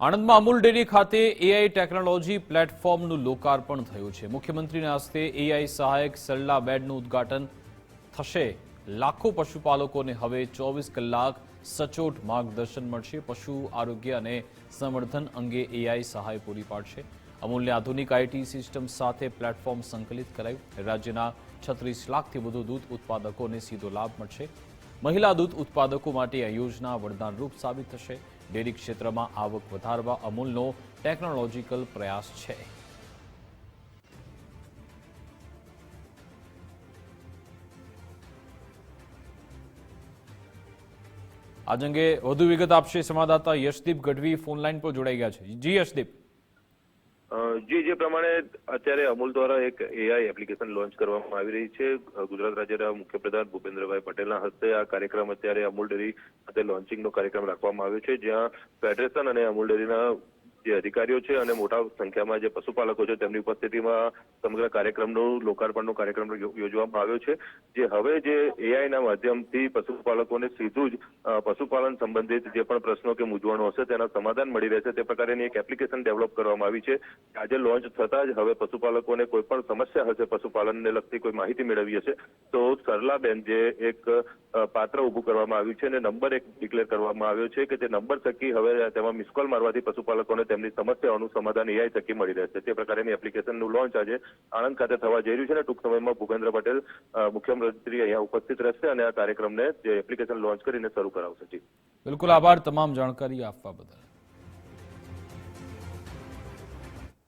આણંદમાં અમૂલ ડેરી ખાતે AI technology પ્લેટફોર્મનું લોકાર્પણ થયું છે. મુખ્યમંત્રીના હસ્તે એઆઈ સહાયક સલ્લા બેડનું ઉદ્ઘાટન થશે. લાખો પશુપાલકોને હવે ચોવીસ કલાક સચોટ માર્ગદર્શન મળશે. પશુ આરોગ્ય અને સંવર્ધન અંગે એઆઈ સહાય પૂરી પાડશે. અમૂલને આધુનિક આઈટી સિસ્ટમ સાથે પ્લેટફોર્મ સંકલિત કરાયું. રાજ્યના છત્રીસ લાખથી વધુ દૂધ ઉત્પાદકોને સીધો લાભ મળશે. મહિલા દૂધ ઉત્પાદકો માટે આ યોજના વરદાનરૂપ સાબિત થશે. ડેરી ક્ષેત્રમાં આવક વધારવા અમૂલનો ટેકનોલોજીકલ પ્રયાસ છે આજ અંગે વધુ વિગત આપશે સંવાદદાતા યશદીપ ગઢવી ફોનલાઈન પર જોડાઈ ગયા છે જી યશદીપ અ, જી, જે પ્રમાણે અત્યારે અમૂલ દ્વારા એક એઆઈ એપ્લિકેશન લોન્ચ કરવામાં આવી રહી છે. ગુજરાત રાજ્યના મુખ્યપ્રધાન ભૂપેન્દ્રભાઈ પટેલના હસ્તે આ કાર્યક્રમ અત્યારે અમૂલ ડેરી ખાતે લોન્ચિંગનો કાર્યક્રમ રાખવામાં આવ્યો છે, જ્યાં ફેડરેશન અને અમૂલ ડેરીના જે અધિકારીઓ છે અને મોટા સંખ્યામાં જે પશુપાલકો છે, તેમની ઉપસ્થિતિમાં સમગ્ર કાર્યક્રમનું લોકાર્પણનો કાર્યક્રમ યોજવામાં આવ્યો છે. જે હવે જે એઆઈના માધ્યમથી પશુપાલકોને સીધું જ પશુપાલન સંબંધિત જે પણ પ્રશ્નો કે મૂંઝવણો હશે, તેના સમાધાન મળી રહેશે, તે પ્રકારની એક એપ્લિકેશન ડેવલપ કરવામાં આવી છે. આજે લોન્ચ થતા જ હવે પશુપાલકોને કોઈ પણ સમસ્યા હશે પશુપાલનને લગતી કોઈ માહિતી મેળવી હશે, તો સરલાબેન જે એક પાત્ર ઊભું કરવામાં આવ્યું છે અને નંબર એક ડિક્લેર કરવામાં આવ્યો છે કે તે નંબર થકી હવે તેમાં મિસકોલ મારવાથી પશુપાલકોને તેમની સમસ્યાઓનું સમાધાન એઆઈ થકી મળી રહેશે. તે પ્રકારની એપ્લિકેશનનું લોન્ચ આજે આણંદ ખાતે થવા જઈ રહ્યું છે અને ટૂંક સમયમાં ભૂપેન્દ્ર પટેલ મુખ્યમંત્રી અહીંયા ઉપસ્થિત રહેશે અને આ કાર્યક્રમને જે એપ્લિકેશન લોન્ચ કરીને શરૂ કરાવશે. બિલકુલ આભાર તમામ જાણકારી આપવા બદલ.